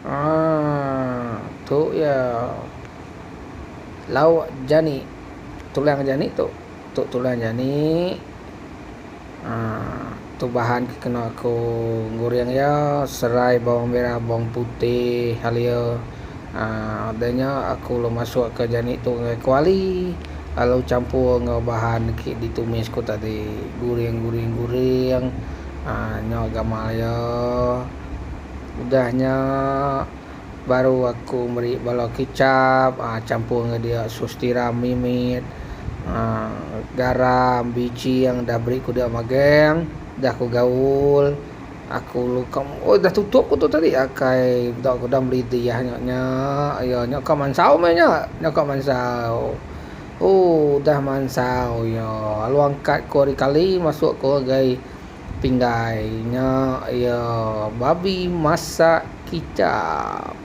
Ah, tu ya. Lauk jani. Tulang jani tu. Tu tulang jani. Ah, tu bahan kena aku goreng ya, serai bawang merah, bawang putih, halia. Ah, adanya aku lo masuk ke jani tu ngai kuali. Lalu campur dengan bahan kit ditumis ko tadi. Goreng-goreng-goreng. Ah, nyo gamal ya udahnya baru aku beri bala kicap ha, campur dengan dia sos tiram mimit ha, garam biji yang dah beri ku dia mageng dah aku gaul aku luka. Oh dah tutup ku tu tadi. Akai dah aku dah beli dia nya ya nya ka mansau me nya nya ka mansau. Oh dah mansau ya. Lu angkat hari kali masuk ku gai pinggainya ya babi masak kicap